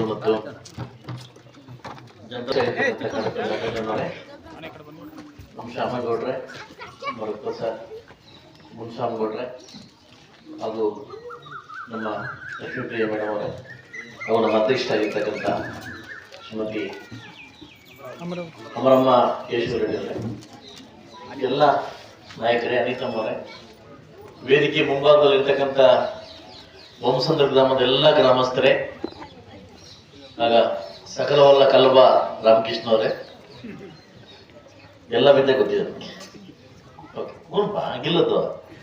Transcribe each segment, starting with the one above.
ಅಧ್ಯಕ್ಷರು ಮತ್ತು ಮುನ್ಶಾಮಗೌಡ್ರೆ ಮರಪ್ಪ ನಮ್ಮ ಮುನ್ಶಾಮಗೌಡ್ರೆ ಹಾಗೂ ನಮ್ಮ ಲಕ್ಷ್ಮೀಪ್ರಿಯ ಮೇಡಮ್ ಅವರೇ ಅವರ ಆಗಿರ್ತಕ್ಕಂಥ ಶ್ರೀಮತಿ ಅಮರಮ್ಮ ಕೇಶವ ರೆಡ್ಡಿ ಅವರೇ. ಎಲ್ಲ ನಾಯಕರೇ ಅನಿತಮ್ಮವರೇ ವೇದಿಕೆ ಮುಂಭಾಗದಲ್ಲಿರ್ತಕ್ಕಂಥ ಬೊಮ್ಮಸಂದ್ರ ಗ್ರಾಮದ ಎಲ್ಲ ಗ್ರಾಮಸ್ಥರೇ ಆಗ ಸಕಲವಲ್ಲ ಕಲ್ಬ ರಾಮಕೃಷ್ಣ ಅವರೇ ಎಲ್ಲ ವಿದ್ಯೆ ಗೊತ್ತಿದೆ ಓಕೆ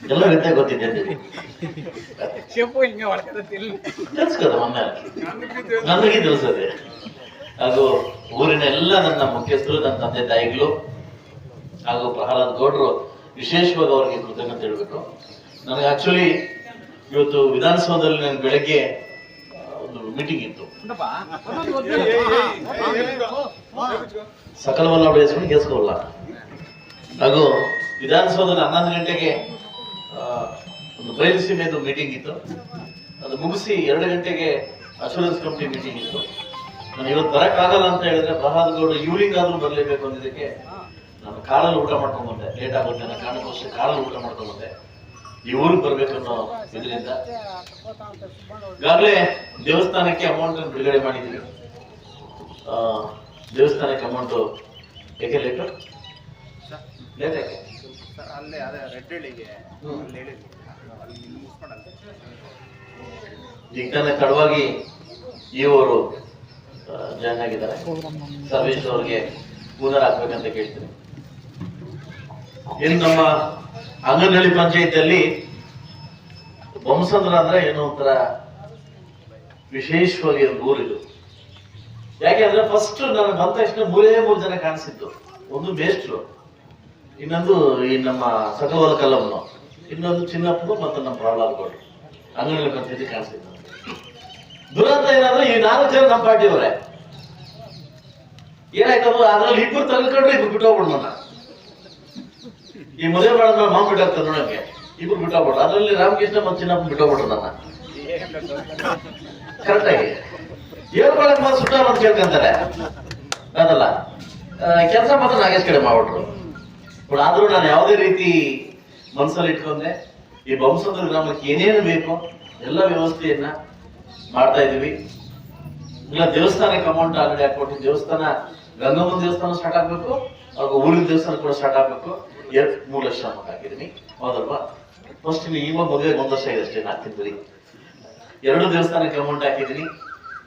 ಎಲ್ಲ ವಿದ್ಯೆ ಗೊತ್ತಿದೆ ಮೊನ್ನೆ ನನಗೆ ತಿಳಿಸದೆ. ಹಾಗೂ ಊರಿನ ಎಲ್ಲ ನನ್ನ ಮುಖ್ಯಸ್ಥರು ನನ್ನ ತಂದೆ ತಾಯಿಗಳು ಹಾಗೂ ಪ್ರಹ್ಲಾದ್ ಗೌಡ್ರು ವಿಶೇಷವಾಗಿ ಅವರಿಗೆ ಕೃತಜ್ಞತೆ ಹೇಳ್ಬೇಕು. ನನಗೆ ಆಕ್ಚುಲಿ ಇವತ್ತು ವಿಧಾನಸೌಧದಲ್ಲಿ ನಾನು ಬೆಳಗ್ಗೆ ಮೀಟಿಂಗ್ ಇತ್ತು. ಸಕಲವಲ್ಲ ಬೆಳೆಸ್ಕೊಂಡು ಗೆಲ್ಸ್ಕೋಲ್ಲ ಹಾಗೂ ವಿಧಾನಸೌಧದಲ್ಲಿ ಹನ್ನೊಂದು ಗಂಟೆಗೆ ಒಂದು ಬಯಲು ಸೀಮೆದು ಮೀಟಿಂಗ್ ಇತ್ತು. ಅದು ಮುಗಿಸಿ ಎರಡು ಗಂಟೆಗೆ ಅಶೂರೆನ್ಸ್ ಕಂಪ್ನಿ ಮೀಟಿಂಗ್ ಇತ್ತು. ನಾನು ಇವತ್ತು ಬರೋಕ್ಕಾಗಲ್ಲ ಅಂತ ಹೇಳಿದ್ರೆ ಪ್ರಹ್ಲಾದ್ ಗೌಡ ಈವ್ನಿಂಗ್ ಆದರೂ ಬರಲೇಬೇಕು ಅಂದಿದ್ದಕ್ಕೆ ನಾನು ಕಾರಲ್ಲಿ ಊಟ ಮಾಡ್ಕೊಂಡ್ಬಂದೆ ಲೇಟ್ ಆಗುತ್ತೆ ನಾನು ಕಾರಣಕ್ಕೋಸ್ಕರ ಕಾರಲ್ಲಿ ಊಟ ಮಾಡ್ಕೊಂಡ್ ಬಂದೆ ಈ ಊರಿಗೆ ಬರ್ಬೇಕು ಅನ್ನೋ ಇದರಿಂದ. ಈಗಾಗಲೇ ದೇವಸ್ಥಾನಕ್ಕೆ ಅಮೌಂಟ್ ಬಿಡುಗಡೆ ಮಾಡಿದ್ದೀವಿ. ಆ, ದೇವಸ್ಥಾನಕ್ಕೆ ಅಮೌಂಟು ಏಕೆ ಲೇಟು ಲೇಟ್ ಯಾಕೆ? ಸರ್ ಅಲ್ಲೇ ಅದೇ ರೆಡ್ ಹಳ್ಳಿಗೆ ಈಗ ತಾನೇ ತಡವಾಗಿ ಇವರು ಜಾಯ್ನ್ ಆಗಿದ್ದಾರೆ. ಸರ್ವೇಶ್ ಅವ್ರಿಗೆ ಪುನರ್ ಹಾಕ್ಬೇಕಂತ ಕೇಳ್ತೀನಿ. ಇನ್ನು ನಮ್ಮ ಅಂಗನಹಳ್ಳಿ ಪಂಚಾಯತಿಯಲ್ಲಿ ಬೊಮ್ಮಸಂದ್ರ ಅಂದ್ರೆ ಏನೋ ಒಂಥರ ವಿಶೇಷವಾಗಿ ಒಂದು ಯಾಕೆ ಅಂದ್ರೆ ಫಸ್ಟ್ ನಾನು ಬಂದ ತಕ್ಷಣ ಮೂರೇ ಮೂರು ಜನ ಕಾಣಿಸಿದ್ದು. ಒಂದು ಮೇಷ್ಟ್ರು, ಇನ್ನೊಂದು ಈ ನಮ್ಮ ಸಕಲವಲ ಕಲ್ಲಮ್ಮನು, ಇನ್ನೊಂದು ಚಿನ್ನಪ್ಪನು ಮತ್ತು ನಮ್ಮ ಗೌಡ್ರು ಅಂಗನಹಳ್ಳಿ ಪಂಚಾಯತಿ ಕಾಣಿಸಿದ್ದು. ದುರಂತ ಏನಂದ್ರೆ ಈ ನಾಲ್ಕು ಜನ ನಮ್ಮ ಪಾರ್ಟಿಯವರೇ ಏನಾಯ್ತದ? ಅದ್ರಲ್ಲಿ ಇಬ್ಬರು ತಗೊಂಡ್ರೆ ಇಬ್ರು ಬಿಟ್ಟೋಗ್ಬಿಡು ನನ್ನ ಈ ಮದುವೆ ಮಾಡಿದ್ರೆ ಮಾವು ಬಿಟ್ಟಾಗ್ತದೆ ನೋಡಕ್ಕೆ ಇಬ್ರು ಬಿಟ್ಟೋಗ್ಬಿಡು ಅದರಲ್ಲಿ ರಾಮಕೃಷ್ಣ ಮತ್ತು ಚಿನ್ನಪ್ಪ ಬಿಟ್ಟೋಗ್ಬಿಟ್ರು ನನ್ನ. ಕರೆಕ್ಟ್ ಆಗಿ. ಹೇಳ್ಕೊಳಕ್ ಮಾತ್ರ ಸುಟ್ಟ ಅಂತ ಕೇಳ್ಕೊಂತಾರೆ. ಅದಲ್ಲ. ಕೆಲಸ ಮಾತ್ರ ನಾಗೇಶ್ ಕಡೆ ಮಾಡ್ಬಿಟ್ರು. ಬಟ್ ಆದ್ರೂ ನಾನು ಯಾವುದೇ ರೀತಿ ಮನಸ್ಸಲ್ಲಿ ಇಟ್ಕೊಂಡೆ, ಈ ಬಂಸಂದ್ರ ಗ್ರಾಮಕ್ಕೆ ಏನೇನು ಬೇಕು ಎಲ್ಲ ವ್ಯವಸ್ಥೆಯನ್ನ ಮಾಡ್ತಾ ಇದೀವಿ ಇಲ್ಲ, ದೇವಸ್ಥಾನಕ್ಕೆ ಅಮೌಂಟ್ ಆಲ್ರೆಡಿ ಹಾಕೊಟ್ಟು ದೇವಸ್ಥಾನ, ಗಂಗಮ್ಮನ ದೇವಸ್ಥಾನ ಸ್ಟಾರ್ಟ್ ಆಗ್ಬೇಕು ಹಾಗೂ ಊರಿನ ದೇವಸ್ಥಾನ ಕೂಡ ಸ್ಟಾರ್ಟ್ ಆಗ್ಬೇಕು. ಎರಡ್ ಮೂರು ಲಕ್ಷ ಅಮೌಂಟ್ ಹಾಕಿದ್ದೀನಿ ಹೌದಲ್ವಾ ಫಸ್ಟ್ ಇವಾಗ ಮದುವೆಗೆ ಒಂದು ವರ್ಷ ಇದೆ ಅಷ್ಟೇ ತಿಂಗಳು ಎರಡು ದೇವಸ್ಥಾನಕ್ಕೆ ಅಮೌಂಟ್ ಹಾಕಿದ್ದೀನಿ.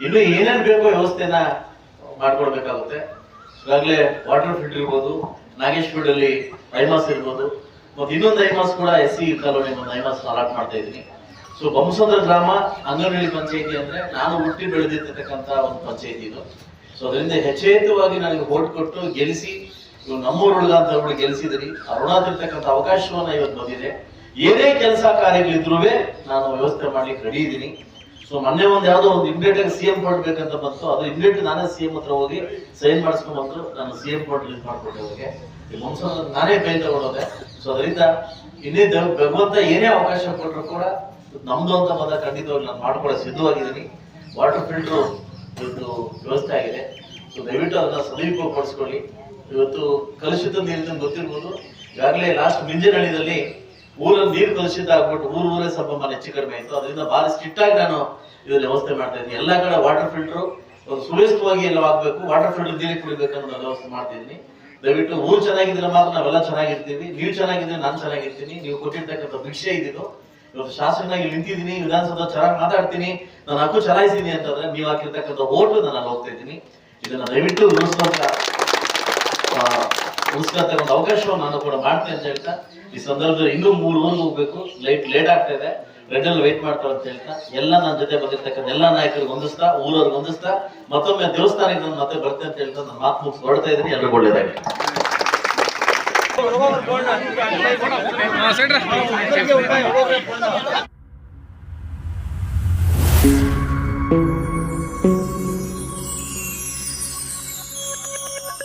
ಇನ್ನು ಏನೇನು ಬೇಕೋ ವ್ಯವಸ್ಥೆನ ಮಾಡ್ಕೊಡ್ಬೇಕಾಗುತ್ತೆ. ಈಗಾಗಲೇ ವಾಟರ್ ಫಿಲ್ಟರ್ ಇರ್ಬೋದು ಅಲ್ಲಿ ಐಮಾಸ್ ಇರ್ಬೋದು, ಮತ್ತೆ ಇನ್ನೊಂದು ಐಮಾಸ್ ಕೂಡ ಎಸ್ ಸಿ ಕಾಲೋನಿ ಒಂದು ಐಮಾಸ್ ಅಲಾಟ್ ಮಾಡ್ತಾ ಇದ್ದೀನಿ. ಸೊ ಬೊಮ್ಮಸಂದ್ರ ಗ್ರಾಮ, ಅಂಗನಹಳ್ಳಿ ಪಂಚಾಯಿತಿ ಅಂದ್ರೆ ನಾನು ಹುಟ್ಟಿ ಬೆಳೆದಿರ್ತಕ್ಕಂಥ ಒಂದು ಪಂಚಾಯಿತಿ ಇದು. ಸೊ ಅದರಿಂದ ಹೆಚ್ಚೇತವಾಗಿ ನನಗೆ ಓಟ್ ಕೊಟ್ಟು ಗೆಲ್ಲಿಸಿ ಇವ್ರು ನಮ್ಮೂರು ಹುಡುಗ ಅಂತ ಹೇಳ್ಬಿಟ್ಟು ಗೆಲ್ಲಿಸಿದ್ರಿ ಅರುಣಾತಿರ್ತಕ್ಕಂಥ ಅವಕಾಶವನ್ನ ಇವತ್ತು ಬಂದಿದೆ. ಏನೇ ಕೆಲಸ ಕಾರ್ಯಗಳಿದ್ರು ನಾನು ವ್ಯವಸ್ಥೆ ಮಾಡ್ಲಿಕ್ಕೆ ರೆಡಿ ಇದ್ದೀನಿ. ಸೊ ಮೊನ್ನೆ ಒಂದು ಯಾವ್ದೋ ಒಂದು ಇಮಿಡಿಯೇಟ್ ಆಗಿ ಸಿಎಂ ಬೇಕಂತ ಬಂತು. ಅದು ಇಮಿಡಿಯೇಟ್ ನಾನೇ ಸಿಎಂ ಹತ್ರ ಹೋಗಿ ಸೈನ್ ಮಾಡಿಸ್ಕೊಂಡ್ ಬಂದ್ರು ನಾನು ಸಿಎಂ ಕೋರ್ಟ್ ರಿಲೀಸ್ ಮಾಡ್ಕೊಟ್ಟೆ ಅವ್ರಿಗೆ. ನಾನೇ ಕೈ ತಗೊಂಡೋದೆ. ಸೊ ಅದರಿಂದ ಇನ್ನೇ ಭಗವಂತ ಏನೇ ಅವಕಾಶ ಕೊಟ್ಟರು ಕೂಡ ನಮ್ದು ಅಂತ ಬಂದ ಖಂಡಿತವಾಗಿ ನಾನು ಮಾಡ್ಕೊಳ್ಳೋ ಸಿದ್ಧವಾಗಿದ್ದೀನಿ. ವಾಟರ್ ಫಿಲ್ಟರ್ ಇವತ್ತು ವ್ಯವಸ್ಥೆ ಆಗಿದೆ. ಸೊ ದಯವಿಟ್ಟು ಅದನ್ನ ಸದುಪಯೋಗಪಡಿಸ್ಕೊಳ್ಳಿ ಇವತ್ತು ಕಲುಷಿತ ನೀರಿನ ಗೊತ್ತಿರ್ಬೋದು. ಈಗಾಗಲೇ ಲಾಸ್ಟ್ ಮಿಂಜನಹಳ್ಳಿದಲ್ಲಿ ಊರಲ್ಲಿ ನೀರು ಕಲುಷಿತ ಆಗ್ಬಿಟ್ಟು ಊರು ಊರೇ ಸ್ವಲ್ಪ ಮನೆ ಹೆಚ್ಚು ಕಡಿಮೆ ಆಯಿತು. ಅದರಿಂದ ಬಹಳ ಸ್ಟ್ರಿಕ್ಟ್ ನಾನು ಇದನ್ನ ವ್ಯವಸ್ಥೆ ಮಾಡ್ತಾ ಇದ್ದೀನಿ. ಎಲ್ಲಾ ಕಡೆ ವಾಟರ್ ಫಿಲ್ಟರ್ ಒಂದು ಸುವ್ಯವಸ್ಥಿತವಾಗಿ ಎಲ್ಲ ಆಗ್ಬೇಕು. ವಾಟರ್ ಫಿಲ್ಟರ್ ನೀರಿಗೆ ಕುಡಿಬೇಕು ಅನ್ನೋ ವ್ಯವಸ್ಥೆ ಮಾಡ್ತಿದ್ದೀನಿ ದಯವಿಟ್ಟು ಊರು ಚೆನ್ನಾಗಿದ್ರೆ ಮಾತ್ರ ನಾವೆಲ್ಲ ಚೆನ್ನಾಗಿರ್ತೀವಿ. ನೀವು ಚೆನ್ನಾಗಿದ್ರೆ ನಾನು ಚೆನ್ನಾಗಿರ್ತೀನಿ. ನೀವು ಕೊಟ್ಟಿರ್ತಕ್ಕಂಥ ಭಿಕ್ಷೆ ಇದ್ದು. ಇವತ್ತು ಶಾಸಕನಾಗಿ ನಿಂತಿದ್ದೀನಿ. ವಿಧಾನಸಭೆ ಚೆನ್ನಾಗಿ ಮಾತಾಡ್ತೀನಿ. ನಾನು ಹಕ್ಕು ಚಲಾಯಿಸಿದ್ದೀನಿ ಅಂತಂದ್ರೆ ನೀವು ಹಾಕಿರ್ತಕ್ಕಂಥ ಓಟು ನಾನು ಹೋಗ್ತಾ ಇದ್ದೀನಿ. ಇದನ್ನು ದಯವಿಟ್ಟು ಉಳಿಸುವಂತ ಉಳಿಸ್ಕೊಳ್ತಕ್ಕಂಥ ಅವಕಾಶವನ್ನು ನಾನು ಕೂಡ ಮಾಡ್ತೇನೆ ಅಂತ ಹೇಳ್ತಾ ಈ ಸಂದರ್ಭದಲ್ಲಿ ಇನ್ನೂ ಮೂರು ಒಂದು ಹೋಗ್ಬೇಕು. ಲೈಟ್ ಲೇಟ್ ಆಗ್ತಾ ಇದೆ. ರೆಡ್ ಅಲ್ಲಿ ವೇಟ್ ಮಾಡ್ತಾರೆ ಅಂತ ಹೇಳ್ತಾ ಎಲ್ಲ ನನ್ನ ಜೊತೆ ಬಂದಿರ್ತಕ್ಕಂಥ ಎಲ್ಲ ನಾಯಕರಿಗೆ ಹೊಂದಿಸ್ತಾ ಊರವ್ರಿಗೆ ಹೊಂದಿಸ್ತಾ ಮತ್ತೊಮ್ಮೆ ದೇವಸ್ಥಾನಕ್ಕೆ ನಾನು ಮತ್ತೆ ಬರ್ತೇನೆ ಅಂತ ಹೇಳ್ತಾ ನಾನು ಮಾತು ಮುಗಿಸಿ ಹೊರಡ್ತಾ ಇದ್ದೀನಿ. ಎಲ್ಲರಿಗೂ ಒಳ್ಳೇದಾಗಿ ಸೆಂಟ್ರ